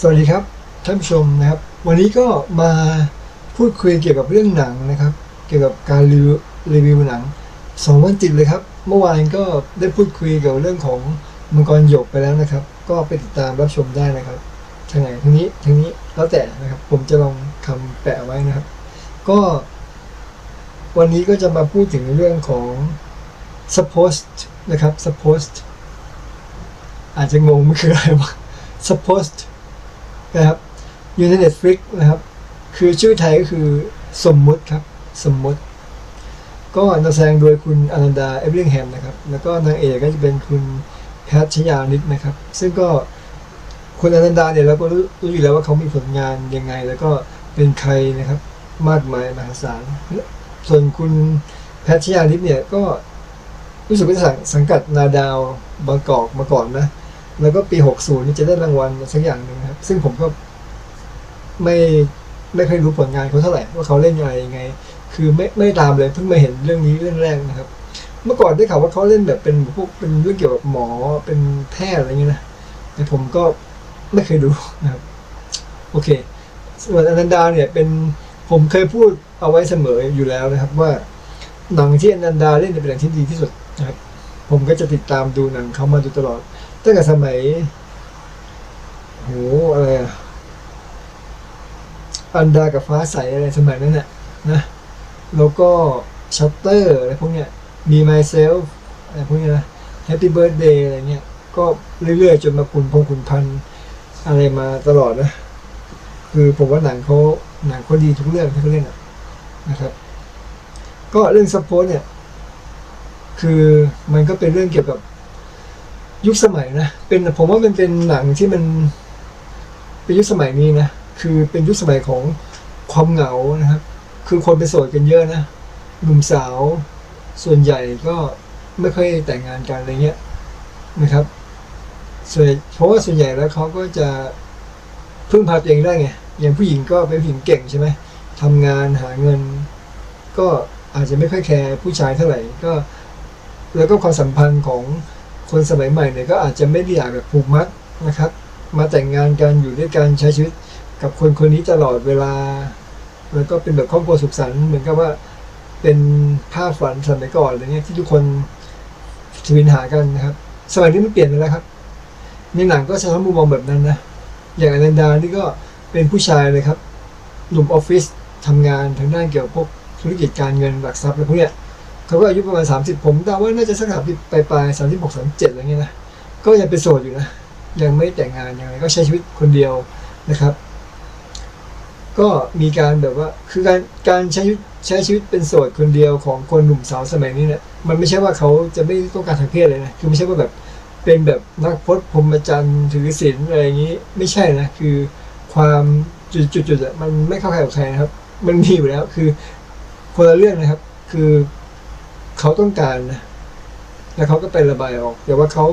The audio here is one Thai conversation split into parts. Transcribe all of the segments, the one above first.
สวัสดีครับท่านผู้ชมนะครับ วันนี้ก็มาพูดคุยเกี่ยวกับเรื่องหนังนะครับ เกี่ยวกับการรีวิวรีวิวหนังสองวันติดเลยครับ เมื่อวานก็ได้พูดคุยเกี่ยวกับเรื่องของมังกรหยกไปแล้วนะครับ ก็ไปติดตามรับชมได้นะครับทางไหนทางนี้ทางนี้แล้วแต่นะครับ ผมจะลองคำแปะไว้นะครับ ก็ วันนี้ก็จะมาพูดถึงเรื่องของ supposed นะครับ supposed อาจจะงงไมันคืออะไรวะ supposed นะครับยู่ใน Netflix นะครับ คือชื่อไทยก็คือสมมุติครับ สมมุติ ก็นำแสดงโดยคุณอนันดาเอเวอริงแฮมนะครับ แล้วก็นางเอกก็จะเป็นคุณแพทชยานิดนะครับ ซึ่งก็คุณอนันดาเนี่ยเราก็รู้รู้อยู่แล้วว่าเขามีผลงานยังไง แล้วก็เป็นใครนะครับ มากมายมหาศาล ส่วนคุณแพทชยานิดเนี่ยก็รู้สึกว่าจะสังกัดนาดาวบางกอกมาก่อนนะ แล้วก็ปี60นี่จะได้รางวัลสักอย่างหนึ่งครับ ซึ่งผมก็ไม่ไม่เคยรู้ผลงานเขาเท่าไหร่ว่าเขาเล่นอะไรยังไง คือไม่ไม่ตามเลยเพิ่งมาเห็นเรื่องนี้เรื่องแรกนะครับ เมื่อก่อนได้ข่าวว่าเขาเล่นแบบเป็นพวกเป็นเรื่องเกี่ยวกับหมอเป็นแพทย์อะไรเงี้ยนะแต่ผมก็ไม่เคยดูนะครับ โอเค ส่วนอนันดาเนี่ยเป็นผมเคยพูดเอาไว้เสมออยู่แล้วนะครับ ว่าหนังที่อนันดาเล่นเป็นหนังที่ดีที่สุดนะครับ ผมก็จะติดตามดูหนังเขามาดยตลอด ตั้งแต่สมัยโหอะไรอะอันดากับฟ้าใสอะไรสมัยนั้นน่ะนะแล้วก็ชัตเตอร์อะไรพวกเนี้ย มี myself อะไรพวกเนี้ยนะ Happy Birthday อะไรเงี้ย ก็เรื่อยๆ จนมาคุณพงคุณพันอะไรมาตลอดนะ คือผมว่าหนังเขาหนังเขาดีทุกเรื่องที่เขาเล่นอะนะครับ ก็เรื่องซัพพอร์ตเนี่ย คือมันก็เป็นเรื่องเกี่ยวกับ ยุคสมัยนะเป็นผมว่ามันเป็นหนังที่มันเป็นยุคสมัยนี้นะคือเป็นยุคสมัยของความเหงานะครับ คือคนไปโสดกันเยอะนะหนุ่มสาวส่วนใหญ่ก็ไม่ค่อยแต่งงานกันอะไรเงี้ยนะครับส่วนเพราะว่าส่วนใหญ่แล้วเขาก็จะพึ่งพาตัวเองได้ไงอย่างผู้หญิงก็เป็นผู้หญิงเก่งใช่ไหมทำงานหาเงิน ก็อาจจะไม่ค่อยแคร์ผู้ชายเท่าไหร่ก็ แล้วก็ความสัมพันธ์ของ คนสมัยใหม่เนี่ยก็อาจจะไม่ได้อยากแบบผูกมัดนะครับ มาแต่งงานกันอยู่ด้วยกันใช้ชีวิตกับคนคนนี้ตลอดเวลา แล้วก็เป็นแบบครอบครัวสุขสันต์เหมือนกับว่าเป็นภาพฝันสมัยก่อนอะไรเงี้ยที่ทุกคนทวินหากันนะครับ สมัยนี้มันเปลี่ยนไปแล้วครับในหนังก็สะท้อนมุมมองแบบนั้นนะอย่างอนันดานี่ก็เป็นผู้ชายเลยครับหนุ่มออฟฟิศทำงานทางด้านเกี่ยวกับพวกธุรกิจการเงินหลักทรัพย์อะไรพวกเนี้ย เขาก็อายุประมาณ 30 ผมเดาว่าน่าจะสักสามสิบปลายปลายสามสิบหกสามเจ็ดอะไรเงี้ยนะก็ยังเป็นโสดอยู่นะยังไม่แต่งงานยังไงก็ใช้ชีวิตคนเดียวนะครับ ก็มีการแบบว่าคือการการใช้ชีวิตใช้ชีวิตเป็นโสดคนเดียวของคนหนุ่มสาวสมัยนี้เนี่ยมันไม่ใช่ว่าเขาจะไม่ต้องการทางเพศเลยนะคือไม่ใช่ว่าแบบเป็นแบบนักพจน์พรหมจรรย์ถือศีลอะไรอย่างนี้ไม่ใช่นะคือความจุดๆๆอะมันไม่เข้าใครกับใครนะครับ มันมีอยู่แล้วคือคนละเรื่องนะครับ คือ เขาต้องการนะแล้วเขาก็ไประบายออกแต่ว่าเขา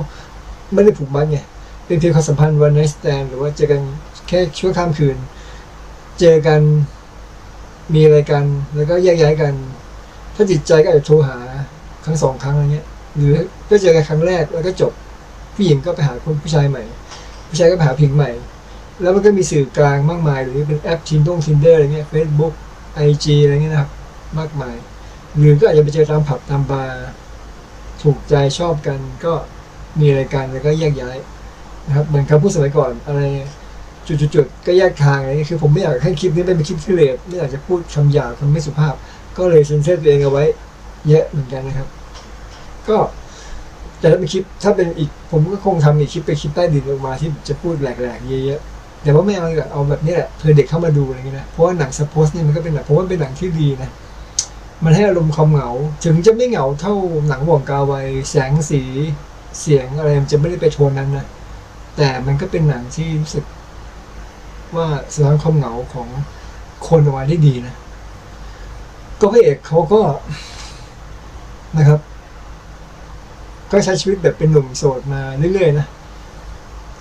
ไม่ได้ผูกมัดไงเป็นเพียงความสัมพันธ์วันไนสแตนหรือว่าเจอกันแค่ชั่วข้ามคืน เจอกันมีอะไรกัน แล้วก็แยกย้ายกัน ถ้าจิตใจก็อาจจะโทรหาครั้งสองครั้งอะไรเงี้ย หรือก็เจอกันครั้งแรกแล้วก็จบผู้หญิงก็ไปหาคนผู้ชายใหม่ ผู้ชายก็ไปหาผิงใหม่ แล้วมันก็มีสื่อกลางมากมาย หรือเป็นแอปทินดงทินเดอร์อะไรเงี้ยเฟซบุ๊กไอจีอะไรเงี้ยนะครับ มากมาย หรือก็อาจจะไปเจอตามผับตามบาร์ถูกใจชอบกันก็มีอะไรกันแล้วก็แยกย้ายนะครับเหมือนคำพูดสมัยก่อนอะไรจุดๆก็แยกทางอะไรนี้คือผมไม่อยากให้คลิปนี้เป็นคลิปที่เลวไม่อยากจะพูดคำหยาบคำไม่สุภาพ ก็เลยเซ็นเซอร์ตัวเองเอาไว้ เยอะเหมือนกันนะครับ ก็แต่ถ้าเป็นคลิปถ้าเป็นอีกผมก็คงทำอีกคลิปเป็นคลิปใต้ดินออกมาที่จะพูดแหลกๆเยอะๆแต่ว่าไม่เอาดีกว่าเอาแบบนี้แหละเพื่อเด็กเข้ามาดูอะไรเงี้ยนะเพราะว่าหนังสปอสเนี่ยมันก็เป็นแบบผมว่าเป็นหนังที่ดีนะ มันให้อารมณ์ความเหงา ถึงจะไม่เหงาเท่าหนังหว่องกาไวแสงสีเสียงอะไรมันจะไม่ได้ไปโทนนั้นนะแต่มันก็เป็นหนังที่รู้สึก ว่าสะท้อนความเหงาของคนออกมาได้ดีนะ ก็พระเอกเขาก็นะครับ ก็ใช้ชีวิตแบบเป็นหนุ่มโสดมาเรื่อยๆนะ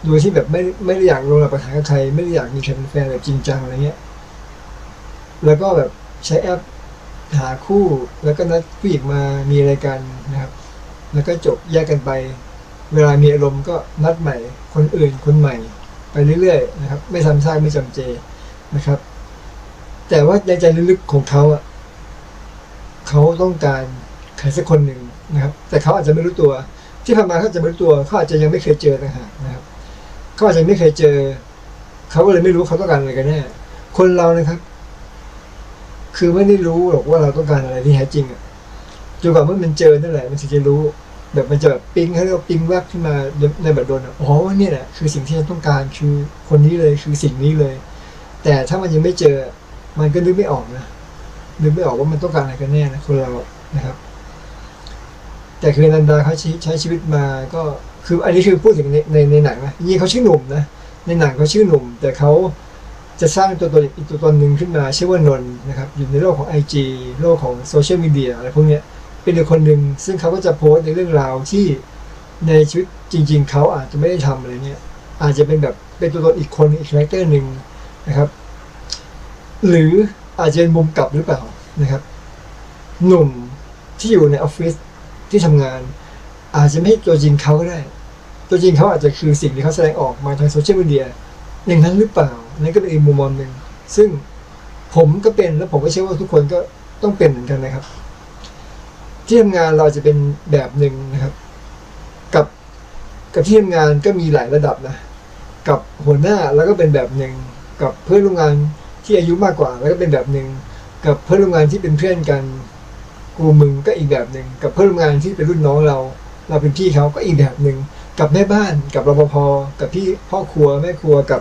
โดยที่แบบไม่ไม่ได้อยากลงหลักปัญหากับใคร ไม่ได้อยากมีใครเป็นแฟนแบบจริงจังอะไรเงี้ย แล้วก็แบบใช้แอป หาคู่แล้วก็นัดผู้หญิงมามีอะไรกันนะครับ แล้วก็จบแยกกันไป เวลามีอารมณ์ก็นัดใหม่ คนอื่นคนใหม่ ไปเรื่อยๆนะครับ ไม่ซ้ำซากไม่จำเจนะครับ แต่ว่าในใจลึกๆของเขาอะเขาต้องการใครสักคนหนึ่งนะครับ แต่เขาอาจจะไม่รู้ตัว ที่ผ่านมาเขาอาจจะไม่รู้ตัวเขาอาจจะยังไม่เคยเจอต่างหากนะครับเขาอาจจะไม่เคยเจอ เขาก็เลยไม่รู้เขาต้องการอะไรกันแน่คนเรานะครับ คือไม่ได้รู้หรอกว่าเราต้องการอะไรที่แท้จริงอะจนกว่าเมื่อมันเจอนั่นแหละมันถึงจะรู้ แบบมันจะแบบปิ๊งเขาเรียกว่าปิ๊งแวบขึ้นมาในแบบโดนอะอ๋อเนี่ยแหละคือสิ่งที่ฉันต้องการคือคนนี้เลยคือสิ่งนี้เลย แต่ถ้ามันยังไม่เจอ มันก็นึกไม่ออกนะนึกไม่ออกว่ามันต้องการอะไรกันแน่นะคนเรานะครับ แต่คือนันดาเขาใช้ใช้ชีวิตมาก็คืออันนี้คือพูดถึงในในในหนังนะยี่เขาชื่อหนุ่มนะในหนังเขาชื่อหนุ่ม แต่เขา จะสร้างตัวตนอีกตัวตนหนึ่งขึ้นมาชื่อว่านนท์นะครับอยู่ในโลกของ IG โลกของโซเชียลมีเดียอะไรพวกนี้เป็นอีกคนหนึ่งซึ่งเขาก็จะโพสต์ในเรื่องราวที่ในชีวิตจริง ๆ เขาอาจจะไม่ได้ทำอะไรเงี้ยอาจจะเป็นแบบเป็นตัวตนอีกคนอีกคาแรคเตอร์หนึ่งนะครับ หรืออาจจะเป็นมุมกลับหรือเปล่านะครับ หนุ่มที่อยู่ในออฟฟิศที่ทำงาน อาจจะไม่ใช่ตัวจริงเขาก็ได้ ตัวจริงเขาอาจจะคือสิ่งที่เขาแสดงออกมาทางโซเชียลมีเดียอย่างนั้นหรือเปล่า นั่นก็เป็นอีกมุมมองหนึ่งซึ่งผมก็เป็นแล้วผมก็เชื่อว่าทุกคนก็ต้องเป็นเหมือนกันนะครับ ที่ทำงานเราจะเป็นแบบหนึ่งนะครับ กับกับที่ทำงานก็มีหลายระดับนะ กับหัวหน้าแล้วก็เป็นแบบหนึ่งกับเพื่อนร่วมงานที่อายุมากกว่า แล้วก็เป็นแบบหนึ่งกับเพื่อนร่วมงานที่เป็นเพื่อนกันกูมึงก็อีกแบบหนึ่งกับเพื่อนร่วมงานที่เป็นรุ่นน้องเรา เราเป็นพี่เขาก็อีกแบบหนึ่งกับแม่บ้าน กับรปภกับพี่พ่อครัวแม่ครัวกั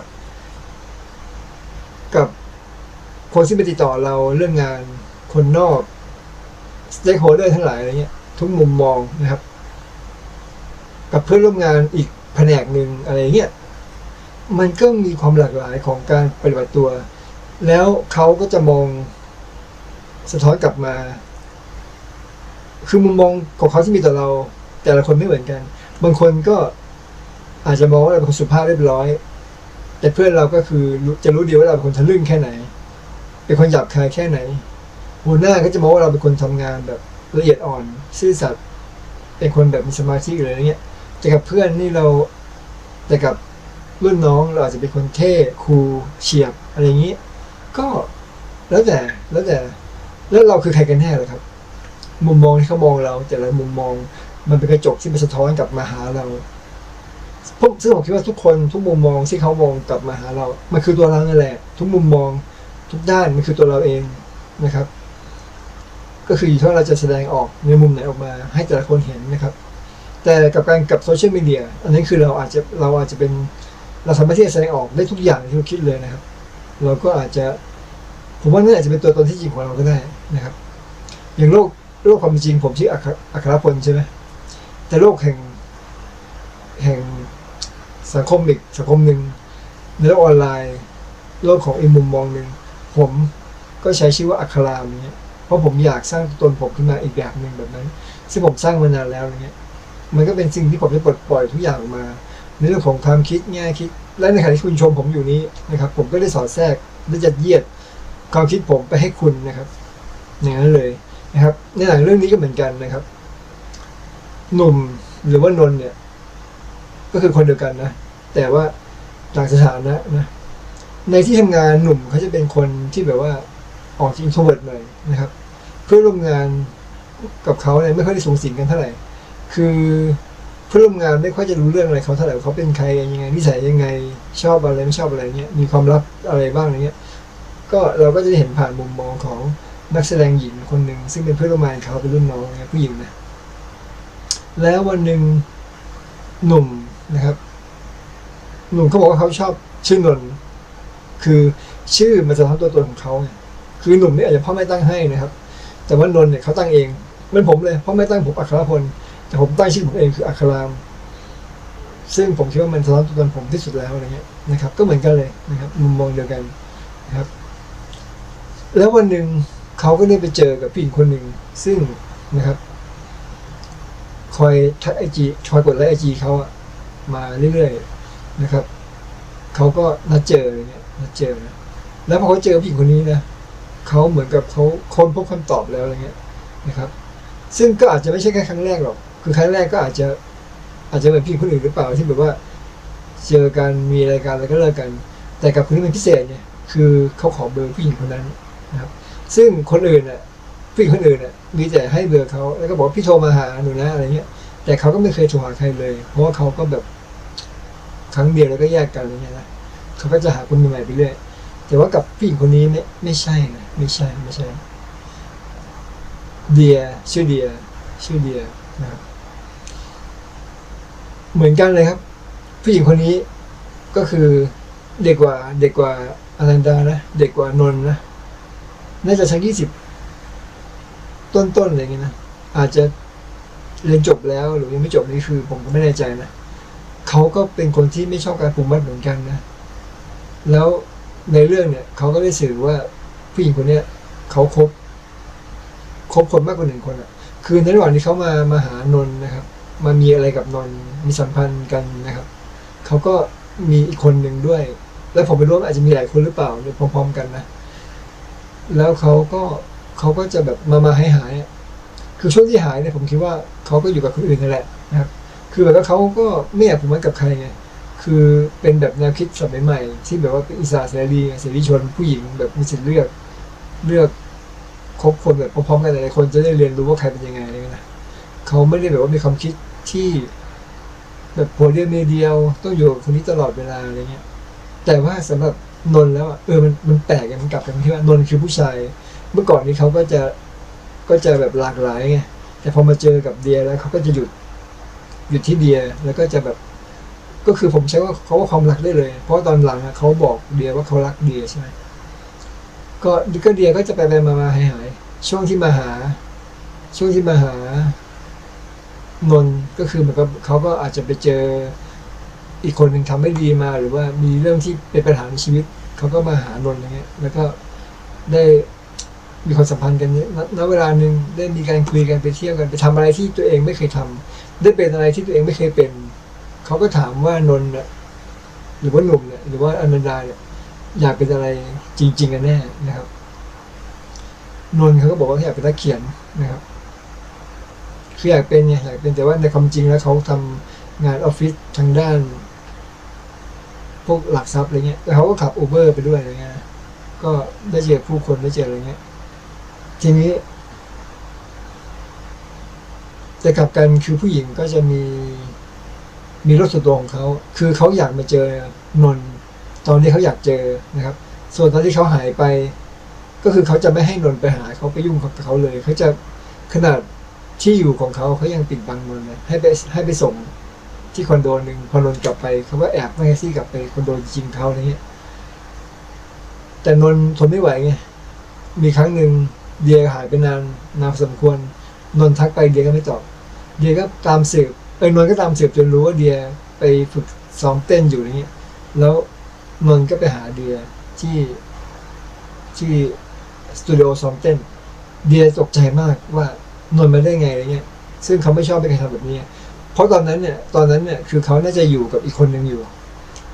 บกับ คนที่มาติดต่อเราเรื่องงานคนนอกสเต็กโฮเดอร์ทั้งหลายอะไรเงี้ย ทุกมุมมองนะครับ กับเพื่อนร่วมงานอีกแผนกหนึ่งอะไรเงี้ยมันก็มีความหลากหลายของการปฏิบัติตัว แล้วเขาก็จะมองสะท้อนกลับมา คือมุมมองของเขาที่มีต่อเรา แต่ละคนไม่เหมือนกัน บางคนก็อาจจะมองว่าเราเป็นคนสุภาพเรียบร้อย แต่เพื่อนเราก็คือจะรู้ดีว่าเราเป็นคนทะลึ่งแค่ไหน เป็นคนหยาบคายแค่ไหน หัวหน้าก็จะมองว่าเราเป็นคนทำงานแบบละเอียดอ่อน ซื่อสัตย์เป็นคนแบบมีสมาธิอะไรเงี้ยแต่กับเพื่อนนี่เราแต่กับรุ่นน้องเราอาจจะเป็นคนเท่คูลเฉียบอะไรอย่างงี้ ก็แล้วแต่แล้วแต่แล้วเราคือใครกันแน่เลยครับ มุมมองที่เขามองเรา แต่ละมุมมองมันเป็นกระจกที่มันสะท้อนกลับมาหาเราซึ่งผมคิดว่าทุกคนทุกมุมมองที่เขามองกลับมาหาเรา มันคือตัวเรานั่นแหละ ทุกมุมมอง ทุกด้านมันคือตัวเราเองนะครับ ก็คืออยู่ที่ว่าเราจะแสดงออกในมุมไหนออกมา ให้แต่ละคนเห็นนะครับ แต่กับการกับโซเชียลมีเดียอันนี้คือเราอาจจะเราอาจจะเป็นเราสามารถที่จะแสดงออกได้ทุกอย่างที่เราคิดเลยนะครับ เราก็อาจจะผมว่านั่นอาจจะเป็นตัวตนที่จริงของเราก็ได้นะครับ อย่างโลกโลกความจริงผมชื่ออัครอัครพลใช่ไหมแต่โลกแห่งแห่งสังคมอีกสังคมหนึ่งในโลกออนไลน์ โลกของอีกมุมมองหนึ่ง ผมก็ใช้ชื่อว่าอัครามอย่างเงี้ยเพราะผมอยากสร้างตัวตนผมขึ้นมาอีกแบบหนึ่งแบบนั้น ซึ่งผมสร้างมานานแล้วอย่างเงี้ยมันก็เป็นสิ่งที่ผมจะปลดปล่อยทุกอย่างมา ในเรื่องของความคิดแง่คิด และในขณะที่คุณชมผมอยู่นี้นะครับ ผมก็ได้สอดแทรกและจัดเยียดความคิดผมไปให้คุณนะครับอย่างนั้นเลยนะครับ ในหนังเรื่องนี้ก็เหมือนกันนะครับ หนุ่มหรือว่านนท์เนี่ย ก็คือคนเดียวกันนะ แต่ว่าต่างสถานะนะ ในที่ทำงานหนุ่มเขาจะเป็นคนที่แบบว่าออกจริงโทเวิร์ดหน่อยนะครับ เพื่อร่วมงานกับเขาเนี่ยไม่ค่อยได้สูงสิงกันเท่าไหร่ คือเพื่อนร่วมงานไม่ค่อยจะรู้เรื่องอะไรเขาเท่าไหร่เขาเป็นใครยังไงนิสัยยังไงชอบอะไรไม่ชอบอะไรเงี้ยมีความลับอะไรบ้างอะไรเงี้ยก็เราก็จะเห็นผ่านมุมมองของนักแสดงหญิงคนหนึ่งซึ่งเป็นเพื่อนร่วมงานเขาเป็นรุ่นน้องเนี่ยผู้หญิงนะแล้ววันหนึ่งหนุ่มนะครับ หนุ่มเขาบอกว่าเขาชอบชื่อนนท คือชื่อมันจะท้อนตัวตนของเขาไงคือหนุ่มนี่อาจจะพ่อแม่ตั้งให้นะครับ แต่ว่านนท์เนี่ยเขาตั้งเองเหมือนผมเลยพ่อแม่ตั้งผมอัครพลแต่ผมตั้งชื่อผมเองคืออัคราม ซึ่งผมคิดว่ามันสะท้อนตัวตนผมที่สุดแล้วอะไรเงี้ยนะครับ ก็เหมือนกันเลยนะครับ มุมมองเดียวกันนะครับ แล้ววันหนึ่งเขาก็ได้ไปเจอกับผู้หญิงคนหนึ่งซึ่งนะครับ คอยทักไอจีคอยกดไลค์ไอจีเขาอะมาเรื่อยๆนะครับเขาก็นัดเจออะไรเงี้ย เจอนะแล้วพอเขาเจอผู้หญิงคนนี้นะเขาเหมือนกับเขาค้นพบคำตอบแล้วอะไรเงี้ยนะครับ ซึ่งก็อาจจะไม่ใช่แค่ครั้งแรกหรอก คือครั้งแรกก็อาจจะอาจจะเหมือนผู้หญิงคนอื่นหรือเปล่าที่แบบว่าเจอกันมีอะไรกันแล้วก็เลิกกัน แต่กับคนที่เป็นพิเศษเนี่ยคือเขาขอเบอร์ผู้หญิงคนนั้นนะครับ ซึ่งคนอื่นอะผู้หญิงคนอื่นอะมีแต่ให้เบอร์เขาแล้วก็บอกพี่โทรมาหาหนูนะอะไรเงี้ย แต่เขาก็ไม่เคยโทรหาใครเลย เพราะว่าเขาก็แบบครั้งเดียวแล้วก็แยกกันอะไรเงี้ยนะ เขาก็จะหาคนใหม่ไปเรื่อยแต่ว่ากับผู้หญิงคนนี้เนี่ไม่ใช่นะไม่ใช่ไม่ใช่ เดียชื่อเดียชื่อเดียนะครับเหมือนกันเลยครับ ผู้หญิงคนนี้ก็คือเด็กกว่าเด็กกว่าอนันดานะเด็กกว่านนท์นะน่าจะสักยี่สิบต้นๆอะไรอย่างเงี้ยนะอาจจะเรียนจบแล้วหรือยังไม่จบนี่คือ ผมก็ไม่แน่ใจนะเขาก็เป็นคนที่ไม่ชอบการผูกมัดเหมือนกันนะ แล้วในเรื่องเนี่ยเขาก็ได้สื่อว่าผู้หญิงคนเนี้ยเขาคบคบคนมากกว่าหนึ่งคนอะ คือในระหว่างที่เขามามาหานนท์นะครับ มามีอะไรกับนนท์มีสัมพันธ์กันนะครับ เขาก็มีอีกคนหนึ่งด้วย แล้วผมไม่รู้ว่าอาจจะมีหลายคนหรือเปล่าเนี่ยพร้อมๆกันนะ แล้วเขาก็เขาก็จะแบบมามาให้หายๆอะคือช่วงที่หายเนี่ยผมคิดว่าเขาก็อยู่กับคนอื่นนั่นแหละนะครับ คือแบบว่าเขาก็ไม่อยากผูกมัดกับใครไง คือเป็นแบบแนวคิดสมัยใหม่ ที่แบบว่าเป็นอิสระเสรีเสรีชนผู้หญิงแบบมีสิทธิ์เลือกเลือกคบคนแบบพร้อมๆกันหลายคนจะได้เรียนรู้ว่าใครเป็นยังไงอะไรเงี้ยนะเขาไม่ได้แบบว่ามีความคิดที่แบบโพเดียมเดียวต้องอยู่กับคนนี้ตลอดเวลาอะไรเงี้ย แต่ว่าสำหรับนนท์แล้วอะเออมันมันแปลกกันมันกลับกันที่ว่านนท์คือผู้ชาย เมื่อก่อนนี้เขาก็จะก็จะแบบหลากหลายไงแต่พอมาเจอกับเดียแล้วเขาก็จะหยุดหยุดที่เดียแล้วก็จะแบบ ก็คือผมใช้ว่าเขาว่าความรักได้เลย เพราะตอนหลังเขาบอกเดียว่าเขารักเดียใช่ไหมก็ก็เดียก็จะไปไปมามาหายหายช่วงที่มาหา ช่วงที่มาหานนท์ก็คือเหมือนกับเขาก็อาจจะไปเจออีกคนหนึ่งทำไม่ดีมาหรือว่ามีเรื่องที่เป็นปัญหาในชีวิต เขาก็มาหานนท์อย่างเงี้ย แล้วก็ได้มีความสัมพันธ์กันณเวลาหนึ่งได้มีการคุยกันไปเที่ยวกันไปทำอะไรที่ตัวเองไม่เคยทำได้เป็นอะไรที่ตัวเองไม่เคยเป็น เขาก็ถามว่านนท์เนี่ยหรือว่าหนุ่มเนี่ยหรือว่าอนันดาเนี่ยอยากเป็นอะไรจริง ๆ กันแน่นะครับ นนท์เขาก็บอกว่าเขาอยากเป็นนักเขียนนะครับคืออยากเป็นไงอยากเป็นแต่ว่าในความจริงแล้วเขาทำงานออฟฟิศทางด้าน พวกหลักทรัพย์อะไรเงี้ยแต่เขาก็ขับอูเบอร์ไปด้วยอะไรเงี้ยก็ได้เจอผู้คนได้เจออะไรเงี้ย ทีนี้แต่กลับกันคือผู้หญิงก็จะมี มีรถส่วนตัวของเขาคือเขาอยากมาเจอนนตอนที่เขาอยากเจอนะครับ ส่วนตอนที่เขาหายไป ก็คือเขาจะไม่ให้นนไปหาเขาไปยุ่งกับเขาเลยเขาจะขนาดที่อยู่ของเขาเขายังปิดบังนนเลยให้ไปให้ไปส่งที่คอนโดหนึ่งพอนนกลับไปเขาก็แอบไม่ให้ซี่กลับไปคอนโดจริงเขาอะไรเงี้ยแต่นนทนไม่ไหวไงมีครั้งหนึ่งเดียหายไปนานนานสมควร นนท์ทักไปเดียก็ไม่ตอบ เดียก็ตามสืบ เออนนก็ตามเสืบจนรู้ว่าเดียไปฝึกซ้อมเต้นอยู่อย่างเงี้ย แล้วนนก็ไปหาเดียที่ที่สตูดิโอซ้อมเต้น เดียตกใจมากว่านนมาได้ไงอะไรเงี้ย ซึ่งเขาไม่ชอบเป็นใครทำแบบนี้ เพราะตอนนั้นเนี่ย ตอนนั้นเนี่ย คือเขาน่าจะอยู่กับอีกคนหนึ่งอยู่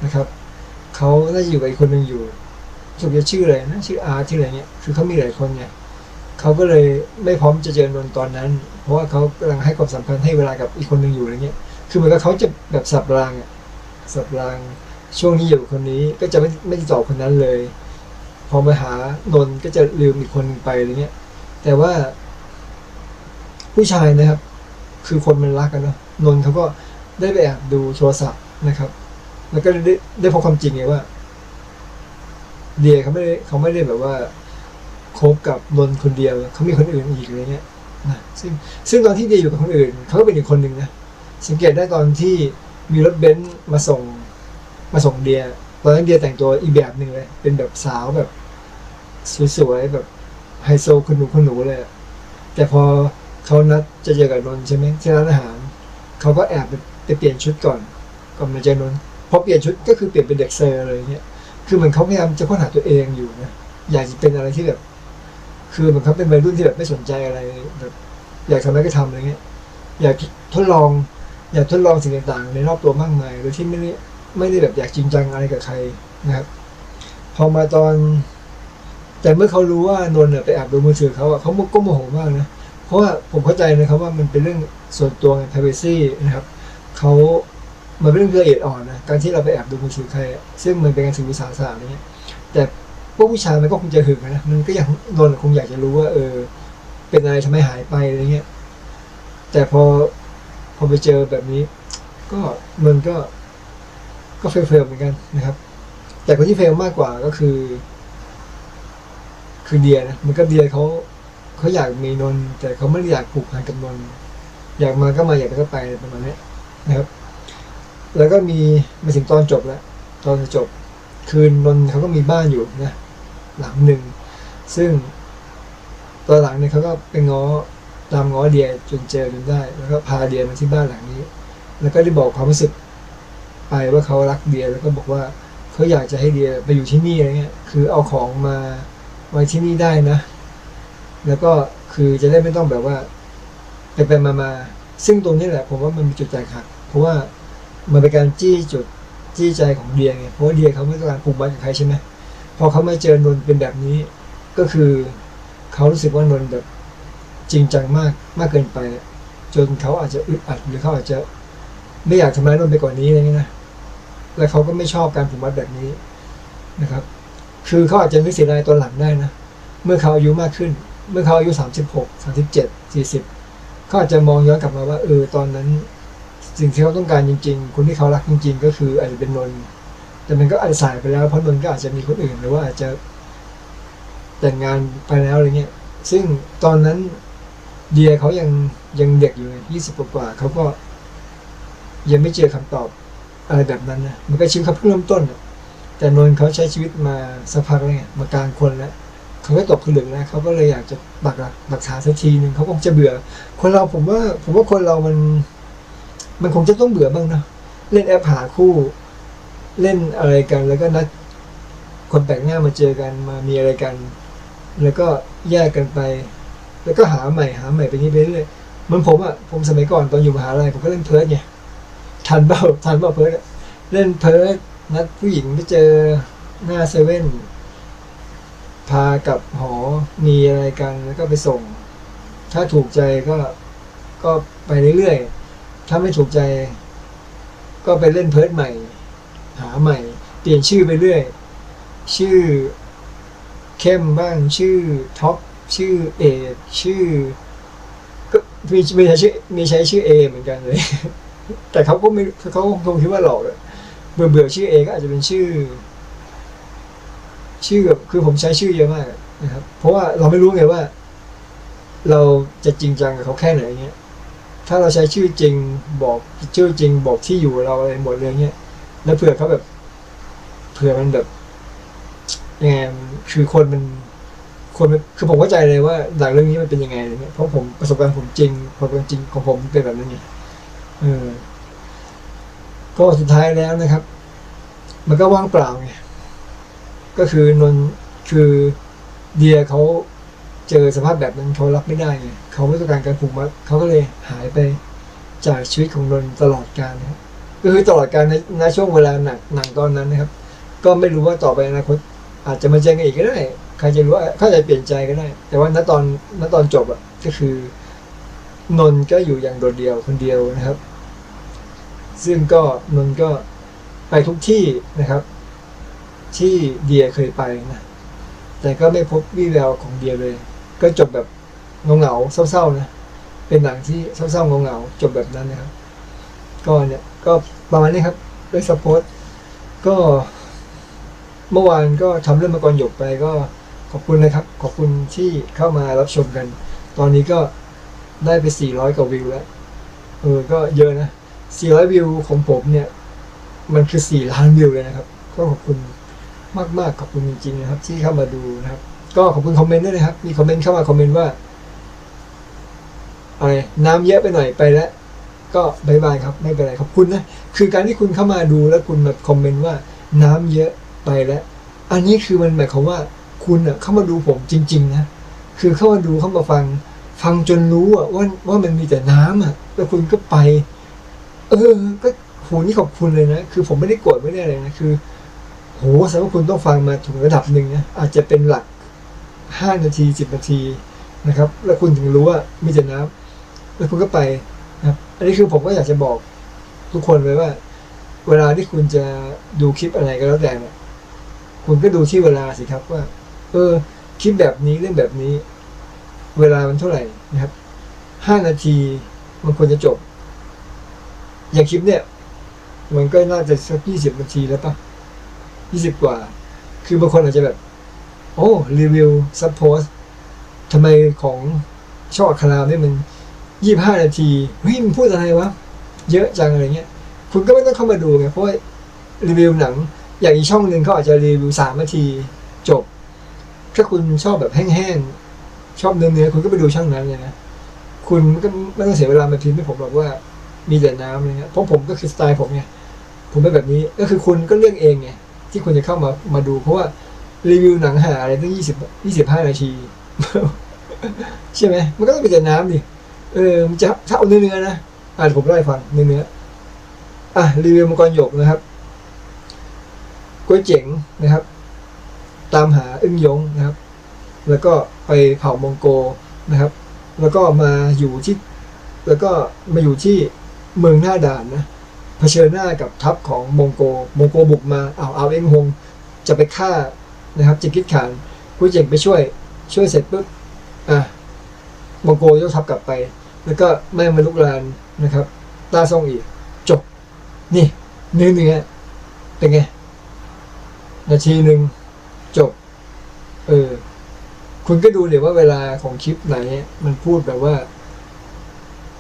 นะครับเขาน่าจะอยู่กับอีกคนหนึ่งอยู่สุกจะชื่ออะไรนะ ชื่ออาร์ชื่อะไรเงี้ย คือเขามีหลายคนไงเขาก็เลยไม่พร้อมจะเจอนนตอนนั้น เพราะว่าเขากำลังให้ความสำคัญให้เวลากับอีกคนหนึ่งอยู่อะไรเงี้ย คือเหมือนกับเขาจะแบบสับรางอะสับรางช่วงนี้อยู่คนนี้ก็จะไม่ไม่ติดต่อคนนั้นเลย พอมาหานนท์ก็จะลืมอีกคนหนึ่งไปอะไรเงี้ย แต่ว่า ผู้ชายนะครับ คือคนมันรักกันเนาะนนท์เขาก็ได้ไปแอบดูโทรศัพท์นะครับ แล้วก็ได้ได้พบความจริงไงว่า เดียเขาไม่ได้เขาไม่ได้แบบว่าคบกับนนท์คนเดียวเขามีคนอื่นอีกอะไรเงี้ย ซึ่งซึ่งตอนที่เดียอยู่กับคนอื่นเขาก็เป็นอีกคนหนึ่งนะสังเกตได้ตอนที่มีรถเบนซ์มาส่งมาส่งเดียตอนนั้นเดียแต่งตัวอีแบบหนึ่งเลย เป็นแบบสาวแบบสวยๆแบบไฮโซคุณหนูคุณหนูเลย แต่พอเขานัดจะเจอกับนนท์ใช่ไหมที่ร้านอาหารเขาก็แอบไปเปลี่ยนชุดก่อนก่อนมาเจอนนท์พอเปลี่ยนชุดก็คือเปลี่ยนเป็นเด็กเซอร์เลยเงี้ยคือเหมือนเขาพยายามจะค้นหาตัวเองอยู่นะอยากจะเป็นอะไรที่แบบ คือเหมือนเขาเป็นวัยรุ่นที่แบบไม่สนใจอะไรแบบอยากทำอะไรก็ทำอะไรเงี้ย อยากทดลอง อยากทดลองสิ่งต่างๆ ในรอบตัวมากมายโดยที่ไม่ได้ไม่ได้แบบอยากจริงจังอะไรกับใครนะครับพอมาตอน แต่เมื่อเขารู้ว่านนท์เนี่ยไปแอบดูมือถือเขาอะเขาก็โมโหมากนะเพราะว่าผมเข้าใจนะครับว่ามันเป็นเรื่องส่วนตัวไง privacy นะครับเขามันเป็นเรื่องละเอียดอ่อนนะการที่เราไปแอบดูมือถือใคร ซึ่งมันเป็นการถือวิสาสะอะไรเงี้ยแต่ พวกผู้ชายมันก็คงจะหึงนะมันก็อยากนนคงอยากจะรู้ว่า เออ เป็นอะไรทำไมหายไปอะไรเงี้ยแต่พอพอไปเจอแบบนี้ ก็นนก็ ก็เฟลๆเหมือนกันนะครับ แต่คนที่เฟลมากกว่าก็คือ คือเดียนะมันก็เดียเขาเขาอยากมีนนแต่เขาไม่ได้อยากผูกพันกับนนอยากมาก็มาอยากไปก็ไปประมาณนี้นะครับ แล้วก็มีมาถึงตอนจบแล้ว ตอนจบ คืนนนเขาก็มีบ้านอยู่นะ หลังหนึ่ง ซึ่งตอนหลังเนี่ยเขาก็ไปง้อตามง้อเดียจนเจอจนได้ แล้วก็พาเดียมาที่บ้านหลังนี้ แล้วก็ได้บอกความรู้สึกไปว่าเขารักเดียแล้วก็บอกว่าเขาอยากจะให้เดียไปอยู่ที่นี่อะไรเงี้ยคือเอาของมาไว้ที่นี่ได้นะ แล้วก็คือจะได้ไม่ต้องแบบว่าไปไปมามาซึ่งตรงนี้แหละผมว่ามันมีจุดแตกหัก เพราะว่ามันเป็นการจี้จุดจี้ใจของเดียไงเพราะว่าเดียเขาไม่ต้องการผูกมัดกับใครใช่ไหม พอเขามาเจอนนเป็นแบบนี้ ก็คือเขารู้สึกว่านนแบบจริงจังมากมากเกินไป จนเขาอาจจะอึดอัดหรือเขาอาจจะไม่อยากทำร้ายนนไปกว่านี้อะไรเงี้ยนะและเขาก็ไม่ชอบการผูกมัดแบบนี้นะครับ คือเขาอาจจะนึกเสียดายตอนหลังได้นะเมื่อเขาอายุมากขึ้น เมื่อเขาอายุสามสิบหกสามสิบเจ็ดสี่สิบเขาอาจจะมองย้อนกลับมาว่าเออตอนนั้น สิ่งที่เขาต้องการจริง ๆ คนที่เขารักจริง ๆ ก็คืออาจจะเป็นนน แต่มันก็อาจจะสายไปแล้ว เพราะนนก็อาจจะมีคนอื่นหรือว่าอาจจะแต่งงานไปแล้วอะไรเงี้ย ซึ่งตอนนั้นเดียเขายังยังเด็กอยู่ยี่สิบกว่าเขาก็ ยังไม่เจอคำตอบอะไรแบบนั้นนะมันก็ชีวิตเขาเพิ่งเริ่มต้นนะแต่นนเขาใช้ชีวิตมาสักพักแล้วไงมากลางคนแล้วเขาก็ตกผลึกแล้วเขาก็เลยอยากจะบักหลักบักฐานสักทีหนึ่งเขาคงจะเบื่อ คนเราผมว่า ผมว่าคนเรามัน มันคงจะต้องเบื่อบ้างนะเล่นแอปหาคู่ เล่นอะไรกัน แล้วก็นัดคนแปลกหน้ามาเจอกันมามีอะไรกัน แล้วก็แยกกันไป แล้วก็หาใหม่หาใหม่ไปนี้ไปเรื่อยเหมันผมอะผมสมัยก่อนตอนอยู่มหาลัยผมก็เล่นเพิร์ดไงทันเปล่าทันเปล่าเพิร์ดเล่นเพิร์ดนัดผู้หญิงไปเจอหน้าเซเว่นพากับหอมีอะไรกันแล้วก็ไปส่ง ถ้าถูกใจก็ก็ไปเรื่อยๆ ถ้าไม่ถูกใจ ก็ไปเล่นเพิร์ดใหม่ หาใหม่ เปลี่ยนชื่อไปเรื่อย ชื่อเข้มบ้าง ชื่อท็อป ชื่อเอดชื่อ ก็มีมีใช้ชื่อมีใช้ชื่อเอเหมือนกันเลย แต่เขาก็ไม่เขาคงคิดว่าหลอกอะเบื่อเบื่อชื่อเอก็อาจจะเป็นชื่อ ชื่อแบบคือผมใช้ชื่อเยอะมากนะครับ เพราะว่าเราไม่รู้ไงว่า เราจะจริงจังกับเขาแค่ไหนเงี้ยถ้าเราใช้ชื่อจริงบอกชื่อจริงบอกที่อยู่เราอะไรหมดเลยเงี้ย แล้วเผื่อเขาแบบเผื่อมันแบบยังไงคือคนมันคนมันคือผมเข้าใจเลยว่าหลังเรื่องนี้มันเป็นยังไงอะไรเงี้ยเพราะผมประสบการณ์ผมจริงประสบการณ์จริงของผมเป็นแบบนั้นไงเออ ก็สุดท้ายแล้วนะครับ มันก็ว่างเปล่าไงก็คือนนท์คือเดียเขาเจอสภาพแบบนั้นเขารับไม่ได้ไงเขาไม่ต้องการการผูกมัดเขาก็เลยหายไปจากชีวิตของนนท์ตลอดกาลนะครับ คือตลอดการในในช่วงเวลาหนังหนังตอนนั้นนะครับ ก็ไม่รู้ว่าต่อไปอนาคตอาจจะมาเจอกันอีกก็ได้ใครจะรู้ว่าเขาจะเปลี่ยนใจก็ได้ แต่ว่าณตอนณตอนจบอะก็คือนนท์ก็อยู่อย่างโดดเดี่ยวคนเดียวนะครับ ซึ่งก็นนท์ก็ไปทุกที่นะครับ ที่เดียเคยไปนะแต่ก็ไม่พบวี่แววของเดียเลย ก็จบแบบเงาๆเศร้าๆนะเป็นหนังที่เศร้าๆเงาๆจบแบบนั้นนะครับ ก็เนี่ยก็ ประมาณนี้ครับด้วยสปอร์ตก็ เมื่อวานก็ทำเรื่องมังกรหยกไปก็ขอบคุณนะครับ ขอบคุณที่เข้ามารับชมกัน ตอนนี้ก็ได้ไป 400 กว่าวิวแล้ว เออ ก็เยอะนะ 400 วิวของผมเนี่ย มันคือ 4 ล้านวิวเลยนะครับ ก็ขอบคุณมาก ๆ ขอบคุณจริง ๆ นะครับ ที่เข้ามาดูนะครับ ก็ขอบคุณคอมเมนต์ด้วยนะครับ มีคอมเมนต์เข้ามาคอมเมนต์ว่าอะไรน้ำเยอะไปหน่อยไปแล้ว ก็บายบายครับไม่เป็นไรขอบคุณนะคือการที่คุณเข้ามาดูแล้วคุณแบบคอมเมนต์ว่าน้ำเยอะไปแล้ว อันนี้คือมันหมายความว่าคุณอะเข้ามาดูผมจริง ๆ นะคือเข้ามาดูเข้ามาฟัง ฟังจนรู้อะว่าว่ามันมีแต่น้ำอะ แล้วคุณก็ไป เออ ก็โหนี่ขอบคุณเลยนะคือผมไม่ได้โกรธไม่ได้อะไรนะคือโหแสดงว่าคุณต้องฟังมาถึงระดับหนึ่งนะอาจจะเป็นหลักห้านาทีสิบนาทีนะครับ แล้วคุณถึงรู้ว่ามีแต่น้ำแล้วคุณก็ไป นะครับอันนี้คือผมก็อยากจะบอกทุกคนเลยว่า เวลาที่คุณจะดูคลิปอะไรก็แล้วแต่เนี่ยคุณก็ดูที่เวลาสิครับว่า เออคลิปแบบนี้เรื่องแบบนี้ เวลามันเท่าไหร่นะครับห้านาทีมันควรจะจบ อย่างคลิปเนี่ย มันก็น่าจะสักยี่สิบนาทีแล้วปะยี่สิบกว่า คือบางคนอาจจะแบบ โอ้รีวิวซับโพสทำไมของช่องอัครามเนี่ยมัน ยี่ห้านาทีเฮ้ยมันพูดอะไรวะ เยอะจังอะไรเงี้ย คุณก็ไม่ต้องเข้ามาดูไงเพราะรีวิวหนัง อย่างอีกช่องหนึ่งเขาอาจจะรีวิวสามนาทีจบ ถ้าคุณชอบแบบแห้งๆ ชอบเนื้อๆ คุณก็ไปดูช่องนั้นเลยนะ คุณก็ไม่ต้องเสียเวลามาพิมพ์ให้ผมหรอกว่ามีแต่น้ำอะไรเงี้ยเพราะผมก็คือสไตล์ผมไงผมเป็นแบบนี้ก็คือคุณก็เลือกเองไงที่คุณจะเข้ามามาดู เพราะว่ารีวิวหนังหาอะไรตั้งยี่สิบยี่สิบห้านาทีใช่ไหมมันก็ต้องเป็นแต่น้ำดิ เออมันจะถ้าเอาเนื้อๆนะอ่านผมเล่าให้ฟังเนื้อๆอะรีวิวมังกรหยกนะครับก๋วยเจ๋งนะครับ ตามหาอึ้งยงนะครับ แล้วก็ไปเผ่ามองโกนะครับ แล้วก็มาอยู่ที่ แล้วก็มาอยู่ที่เมืองหน้าด่านนะเผชิญหน้ากับทัพของมองโกมองโกบุกมาเอาเอาเอ็งฮงจะไปฆ่านะครับจิงกิสข่านกุ้ยเจ๋งไปช่วย ช่วยเสร็จปุ๊บอะมองโกยกทัพกลับไป แล้วก็ไม่มาลุกลานนะครับต้าซ่องอีก จบ นี่เนื้อเนื้อเป็นไง นาทีหนึ่งจบ เออ คุณก็ดูเดี๋ยวว่าเวลาของคลิปไหน มันพูดแบบว่า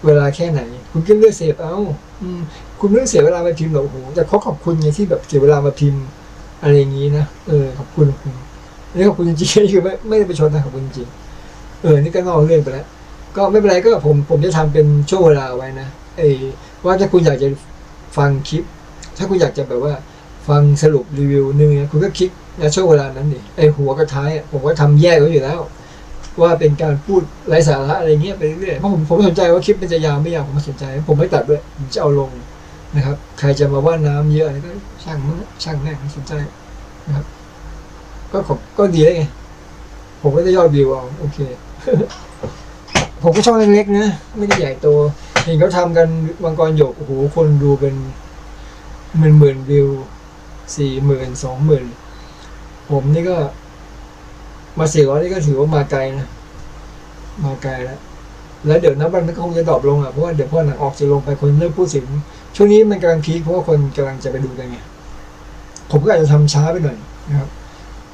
เวลาแค่ไหน คุณก็เลือกเสพเอาอืม คุณไม่ต้องเสียเวลามาพิมพ์หรอกโอ้โหแต่เขาขอบคุณไงที่แบบเสียเวลามาพิมพ์ อะไรอย่างนี้นะเออขอบคุณคุณนนี้ขอบคุณจริงๆคือไม่ไม่ได้ไปชนนะขอบคุณจริงเออนี่ก็นอกเรื่องไปแล้ว ก็ไม่เป็นไรก็ผมผมจะทำเป็นช่วงเวลาไว้นะไอ้ว่าถ้าคุณอยากจะฟังคลิป ถ้าคุณอยากจะแบบว่าฟังสรุปรีวิวเนื้อคุณก็คลิกนะช่วงเวลานั้นดิไอ้หัวกับท้ายผมก็ทำแยกไว้อยู่แล้ว ว่าเป็นการพูดไร้สาระอะไรเงี้ยไปเรื่อยเพราะผมผมไม่สนใจว่าคลิปมันจะยาวไม่ยาวผมไม่สนใจ ผมไม่ตัดด้วยผมจะเอาลงนะครับ ใครจะมาว่าน้ำเยอะอะไรก็ช่างมันช่างแม่งไม่สนใจนะครับ ก็ขอบก็ดีแล้วไงผมก็จะยอดวิวเอาโอเค ผมก็ช่องเล็กๆนะ ไม่ได้ใหญ่โตเห็นเขาทำกันมังกรหยกโอ้โหคนดูเป็นหมื่นหมื่นๆวิวสี่หมื่นสองหมื่นผมนี่ก็ มาสี่ร้อยนี่ก็ถือว่ามาไกลนะ มาไกลแล้วแล้วเดี๋ยวนับวันมันก็คงจะดรอปลงอะเพราะว่าเดี๋ยวพอหนังออกจะลงไปคนเริ่มพูดถึงช่วงนี้มันกำลังพีคเพราะว่าคนกำลังจะไปดูกันไงผมก็อาจจะทำช้าไปหน่อยนะครับ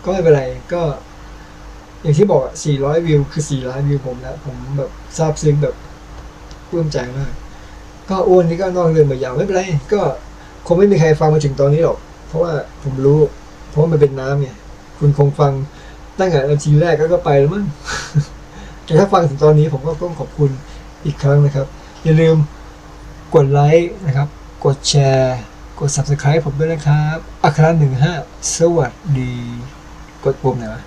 ก็ไม่เป็นไรก็ อย่างที่บอก400วิวคือ4ล้านวิวผมแล้ว ผมแบบซาบซึ้งแบบปลื้มใจมาก ก็อ้วนนี่ก็นอกเรื่องไปยาวไม่เป็นไร ก็คงไม่มีใครฟังมาถึงตอนนี้หรอก เพราะว่าผมรู้ เพราะมันเป็นน้ำไง คุณคงฟังตั้งแต่นาทีแรกก็ก็ไปแล้วมั้ง แต่ถ้าฟังถึงตอนนี้ผมก็ต้องขอบคุณอีกครั้งนะครับ อย่าลืมกดไลค์นะครับ กดแชร์ กด subscribe ผมด้วยนะครับ อัคราหนึ่งห้าสวัสดี กดปุ่มไหนวะ